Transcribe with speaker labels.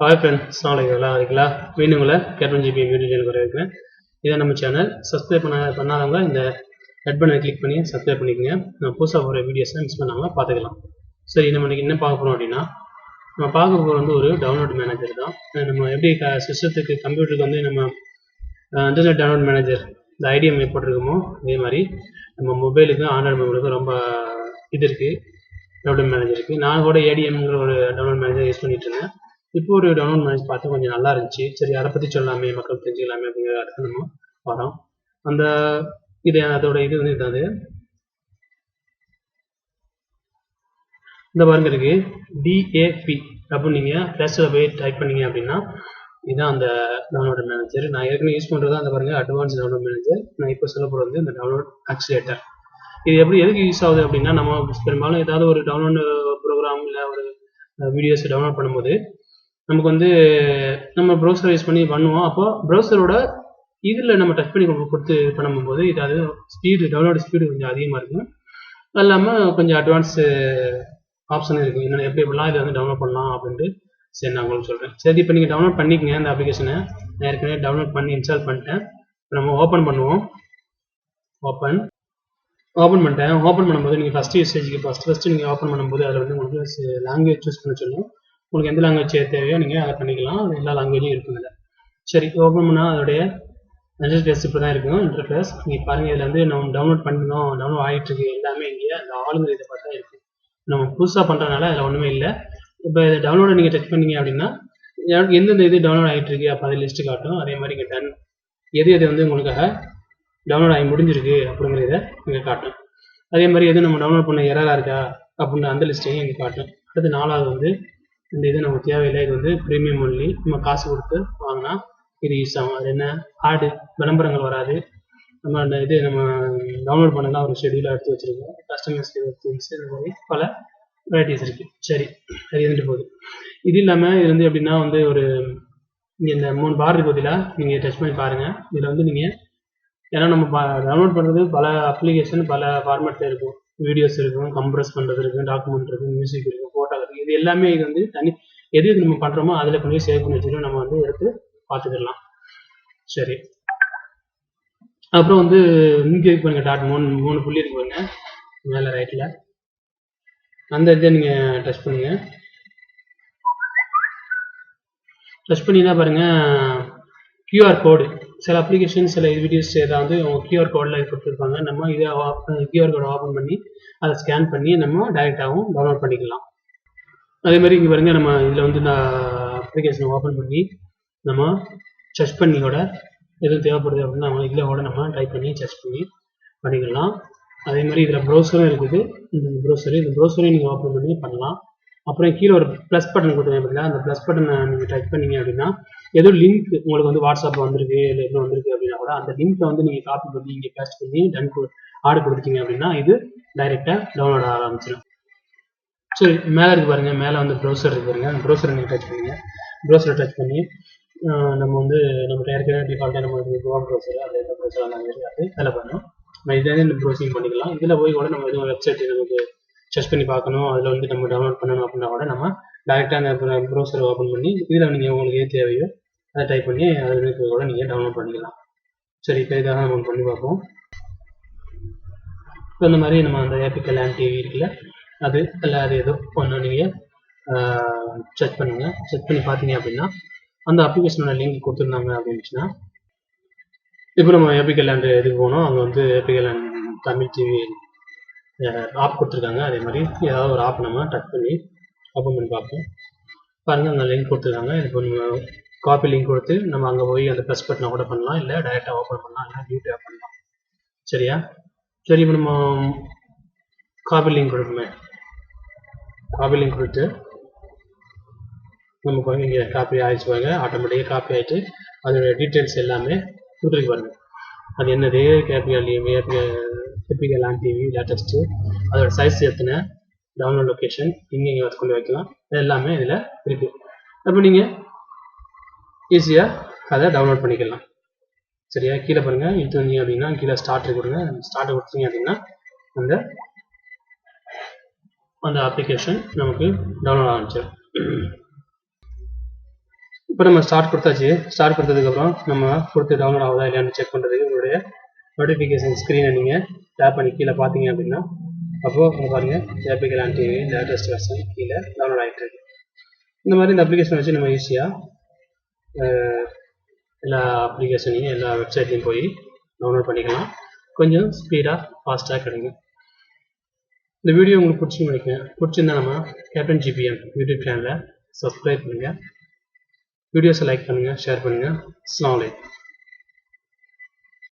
Speaker 1: Hi friends நாளைக்கு நல்லா இருக்கீங்களா மீண்டும் உங்களை கேப்டன் ஜிபி யூடியூப் சேனல் வர இருக்கிறேன் இதான் நம்ம சேனல் சப்ஸ்கிரைப் பண்ண பண்ணாதவங்க இந்த ரெட் பட்டனை கிளிக் பண்ணி சப்ஸ்கிரைப் பண்ணிக்கோங்க. நம்ம புதுசாக போகிற வீடியோஸை மிஸ் பண்ணாமல் பார்த்துக்கலாம். சரி நம்ம இன்னைக்கு என்ன பார்க்க போகிறோம் அப்படின்னா நம்ம பார்க்க போகிறது வந்து ஒரு டவுன்லோட் மேனேஜர் தான். நம்ம எப்படி சிஸ்டத்துக்கு கம்ப்யூட்டருக்கு வந்து நம்ம இன்டர்நெட் டவுன்லோட் மேனேஜர் இந்த ஐடிஎம் போட்டிருக்கோமோ அதே மாதிரி நம்ம மொபைலுக்கு ஆண்ட்ராய்டு மொபைலுக்கு ரொம்ப இது இருக்குது டவுன்லோட் மேனேஜர் இருக்குது நான் கூட ஏடிஎம்ங்கிற ஒரு டவுன்லோட் மேனேஜர் யூஸ் பண்ணிட்டு இருந்தேன். இப்போ ஒரு டவுன்லோட் மேனேஜ் பார்த்தா கொஞ்சம் நல்லா இருந்துச்சு. சரி அதை பற்றி சொல்லாமே மக்கள் தெரிஞ்சுக்கலாமே அப்படிங்கிற அடுத்து நம்ம வரோம். அந்த இது அதோட இது வந்து இதாது. இந்த பாருங்க இருக்கு டிஏபி அப்படின்னு நீங்கள் ப்ளஸில் போய் டைப் பண்ணீங்க அப்படின்னா இதுதான் அந்த டவுன்லோட் மேனேஜர் நான் ஏற்கனவே யூஸ் பண்ணுறது அந்த பாருங்க அட்வான்ஸ் டவுன்லோட் மேனேஜர் நான் இப்போ சொல்ல போகிறது வந்து இந்த டவுன்லோட் ஆக்சிலேட்டர் இது எப்படி எதுக்கு யூஸ் ஆகுது அப்படின்னா நம்ம பெரும்பாலும் ஏதாவது ஒரு டவுன்லோட் ப்ரோக்ராம் இல்லை ஒரு வீடியோஸ் டவுன்லோட் பண்ணும்போது நமக்கு வந்து நம்ம ப்ரௌசர் யூஸ் பண்ணி பண்ணுவோம். அப்போ ப்ரௌசரோட இதில் நம்ம டச் பண்ணி கொடுத்து இது பண்ணும்போது இது அது ஸ்பீடு டவுன்லோட் ஸ்பீடு கொஞ்சம் அதிகமாக இருக்கும். அது இல்லாமல் கொஞ்சம் அட்வான்ஸு ஆப்ஷன் இருக்குது என்ன எப்படி எப்படிலாம் இதை வந்து டவுன்லோட் பண்ணலாம் அப்படின்ட்டு சரி நான் உங்களுக்கு சொல்கிறேன் சரி இப்போ நீங்கள் டவுன்லோட் பண்ணிக்கங்க இந்த அப்ளிகேஷனை நான் ஏற்கனவே டவுன்லோட் பண்ணி இன்ஸ்டால் பண்ணிட்டேன். இப்போ நம்ம ஓப்பன் பண்ணுவோம். ஓப்பன் ஓப்பன் பண்ணிட்டேன். ஓப்பன் பண்ணும்போது நீங்கள் ஃபஸ்ட்டு யூசேஜுக்கு ஃபஸ்ட் ஃபஸ்ட்டு நீங்கள் ஓப்பன் பண்ணும்போது அதில் வந்து உங்களுக்கு லாங்குவேஜ் சூஸ் பண்ண சொல்லும். உங்களுக்கு எந்த லாங்குவேஜ் தேவையோ நீங்கள் அதை பண்ணிக்கலாம். எல்லா லாங்குவேஜும் இருக்கும் இதில். சரி ஓப்பன் பண்ணால் அதோடைய இன்டர்ஃபேஸ் இப்படி தான் இருக்கும் இன்டர்ஃபேஸ் நீங்கள் பாருங்கள் இதில் வந்து நம்ம டவுன்லோட் பண்ணணும் டவுன்லோட் ஆகிட்டு இருக்கு. எல்லாமே இங்கே அந்த ஆளுங்கிற இதை பார்த்தா இருக்குது நம்ம புதுசாக பண்ணுறதுனால அதில் ஒன்றுமே இல்லை. இப்போ இதை டவுன்லோட நீங்கள் டச் பண்ணீங்க அப்படின்னா எந்தெந்த இது டவுன்லோட் ஆகிட்டு இருக்கு அப்போ அதை லிஸ்ட்டு காட்டும். அதே மாதிரி இங்கே டன் எது எது வந்து உங்களுக்காக டவுன்லோட் ஆகி முடிஞ்சிருக்கு அப்படிங்கிறத இங்கே காட்டும். அதே மாதிரி எது நம்ம டவுன்லோட் பண்ண எரராக இருக்கா அப்படின்ற அந்த லிஸ்ட்டையும் இங்கே காட்டும். அடுத்து நாலாவது வந்து இந்த இது நமக்கு தேவையில்லை. இது வந்து ப்ரீமியம் ஒன்லி நம்ம காசு கொடுத்து வாங்கினா இது யூஸ் ஆகும். அது என்ன? ஆடு விளம்பரங்கள் வராது. நம்ம அந்த இது நம்ம டவுன்லோட் பண்ணலாம். ஒரு ஷெடியூலாக எடுத்து வச்சுருக்கோம். கஸ்டமர்ஸ் திங்ஸ் இந்த மாதிரி பல வெரைட்டிஸ் இருக்குது சரி. அது இருந்துட்டு போகுது. இது இல்லாமல் இது வந்து எப்படின்னா வந்து ஒரு இங்கே இந்த மூணு பார் பதிலாக நீங்கள் டச் பண்ணி பாருங்கள் இதில் வந்து நீங்கள் ஏன்னா நம்ம டவுன்லோட் பண்ணுறது பல அப்ளிகேஷன் பல ஃபார்மேட்டில் இருக்கும். வீடியோஸ் இருக்கும் கம்ப்ரஸ் பண்ணுறது இருக்கும் டாக்குமெண்ட் இருக்கும் மியூசிக் இருக்கும். இருக்குது இது எல்லாமே இது வந்து தனி எது எது நம்ம பண்றோமோ அதுல கொண்டு போய் சேவ் பண்ணி வச்சுட்டு நம்ம வந்து எடுத்து பார்த்துக்கலாம் சரி. அப்புறம் வந்து இங்கே பாருங்க டாட் மூணு மூணு புள்ளி இருக்கு பாருங்க. மேலே ரைட்டில் அந்த இதை நீங்கள் டச் பண்ணுங்க. டச் பண்ணினா பாருங்க கியூஆர் கோடு சில அப்ளிகேஷன் சில வீடியோஸ் ஏதாவது உங்கள் கியூஆர் கோடில் கொடுத்துருப்பாங்க. நம்ம இதை கியூஆர் கோடை ஓப்பன் பண்ணி அதை ஸ்கேன் பண்ணி நம்ம டைரெக்டாகவும் டவுன்லோட் பண்ணிக்கலாம். அதே மாதிரி இங்கே பாருங்க நம்ம இதில் வந்து இந்த அப்ளிகேஷனை ஓப்பன் பண்ணி நம்ம சர்ச் பண்ணியோட எதுவும் தேவைப்படுது அப்படின்னா நம்ம இதில் கூட நம்ம டைப் பண்ணி சர்ச் பண்ணி பண்ணிக்கலாம். அதே மாதிரி இதில் ப்ரௌசரும் இருக்குது. இந்த ப்ரௌசரு இந்த ப்ரௌசரையும் நீங்கள் ஓப்பன் பண்ணி பண்ணலாம். அப்புறம் கீழே ஒரு ப்ளஸ் பட்டன் கொடுத்துருங்க பார்த்தீங்களா அந்த ப்ளஸ் பட்டனை நீங்கள் டைப் பண்ணீங்க அப்படின்னா ஏதோ லிங்க் உங்களுக்கு வந்து வாட்ஸ்அப்பில் வந்திருக்கு இல்லை எதுவும் வந்திருக்கு அப்படின்னா கூட அந்த லிங்க்கை வந்து நீங்கள் காப்பி பண்ணி இங்கே பேஸ்ட் பண்ணி டன் ஆர்டர் கொடுத்துட்டீங்க அப்படின்னா இது டைரெக்டாக டவுன்லோட் ஆரம்பிச்சிடும் சரி மேலே இருக்கு பாருங்க. மேலே வந்து ப்ரௌசர் இருக்கு பாருங்க. அந்த ப்ரௌசரை நீங்கள் டச் பண்ணுங்க. ப்ரௌசரை டச் பண்ணி நம்ம வந்து நம்ம ஏற்கனவே டிஃபால்ட்டாக நம்ம வந்து குரோம் ப்ரௌசர் அது எந்த ப்ரௌசர் அந்த மாதிரி அது வேலை பண்ணணும். நம்ம இதே இந்த ப்ரௌசிங் பண்ணிக்கலாம். இதில் போய் கூட நம்ம எதுவும் வெப்சைட் நமக்கு சர்ச் பண்ணி பார்க்கணும். அதில் வந்து நம்ம டவுன்லோட் பண்ணணும் அப்படின்னா கூட நம்ம டேரெக்டாக அந்த ப்ரௌசரை ஓப்பன் பண்ணி இதில் நீங்கள் உங்களுக்கு எது தேவையோ அதை டைப் பண்ணி அதில் கூட நீங்கள் டவுன்லோட் பண்ணிக்கலாம். சரி இப்போ இதாக நம்ம பண்ணி பார்ப்போம். இப்போ இந்த மாதிரி நம்ம அந்த ஏபிக்கல் ஆன் டிவி இருக்குல்ல அது இல்லை அது ஏதோ ஒன்று நீங்கள் செக் பண்ணுங்கள் செக் பண்ணி பார்த்தீங்க அப்படின்னா அந்த அப்ளிகேஷனோட லிங்க் கொடுத்துருந்தாங்க அப்படின்னுச்சுன்னா இப்போ நம்ம ஏபிகே லேண்டு இதுக்கு போனோம்? அங்கே வந்து APK land Tamil TV app கொடுத்துருக்காங்க. அதே மாதிரி ஏதாவது ஒரு ஆப் நம்ம டச் பண்ணி ஓப்பன் பண்ணி பார்ப்போம். பாருங்கள் அந்த லிங்க் கொடுத்துருக்காங்க. இப்போ நம்ம காப்பி லிங்க் கொடுத்து நம்ம அங்கே போய் அந்த ப்ரெஸ் பட்டனை கூட பண்ணலாம். இல்லை டைரெக்டாக ஓப்பன் பண்ணலாம். இல்லை டியூட்டி ஆப் பண்ணலாம். சரியா? சரி இப்போ நம்ம காப்பி லிங்க் கொடுக்குமே காப்பி லிங்க் கொடுத்து நம்ம பாருங்க இங்கே காப்பி ஆயிடுச்சு பாருங்க ஆட்டோமேட்டிக்காக காப்பி ஆகிட்டு அதோடைய டீட்டெயில்ஸ் எல்லாமே கொடுத்துருக்கு பாருங்க அது என்னது? KPL typical on TV latest அதோட சைஸ் எத்தனை? டவுன்லோட் லொக்கேஷன் இங்கே இங்கே கொண்டு வைக்கலாம். இது எல்லாமே இதில் இருக்குது அப்போ நீங்கள் ஈஸியாக அதை டவுன்லோட் பண்ணிக்கலாம். சரியா? கீழே பாருங்கள் இழுத்து வந்தீங்க அப்படின்னா கீழே ஸ்டார்ட் கொடுங்க. ஸ்டார்ட் கொடுத்தீங்க அப்படின்னா அந்த அந்த அப்ளிகேஷன் நமக்கு டவுன்லோட் ஆரம்பிச்சிடும் இப்போ நம்ம ஸ்டார்ட் கொடுத்தாச்சு. ஸ்டார்ட் கொடுத்ததுக்கப்புறம் நம்ம கொடுத்து டவுன்லோட் ஆகுதா இல்லையான்னு செக் பண்ணுறதுக்கு உங்களுடைய நோட்டிஃபிகேஷன் ஸ்க்ரீனை நீங்கள் டேப் பண்ணி கீழே பார்த்தீங்க அப்படின்னா அப்போது பாருங்கள் ஜேபிகலான் டிவி லேட்டஸ்ட் வெர்ஷன் கீழே டவுன்லோட் ஆகிட்டு இருக்கு. இந்த மாதிரி இந்த அப்ளிகேஷன் வச்சு நம்ம ஈஸியாக எல்லா அப்ளிகேஷனையும் எல்லா வெப்சைட்லையும் போய் டவுன்லோட் பண்ணிக்கலாம். கொஞ்சம் ஸ்பீடாக ஃபாஸ்ட்டாக கிடைக்கும். இந்த வீடியோ உங்களுக்கு பிடிச்சின்னு நினைக்கிறேன். பிடிச்சிருந்தா நம்ம கேப்டன் ஜிபிஎம் யூடியூப் சேனலை சப்ஸ்கிரைப் பண்ணுங்கள் வீடியோஸை லைக் பண்ணுங்கள் ஷேர் பண்ணுங்கள் அஸ்ஸலாமு அலைக்கும்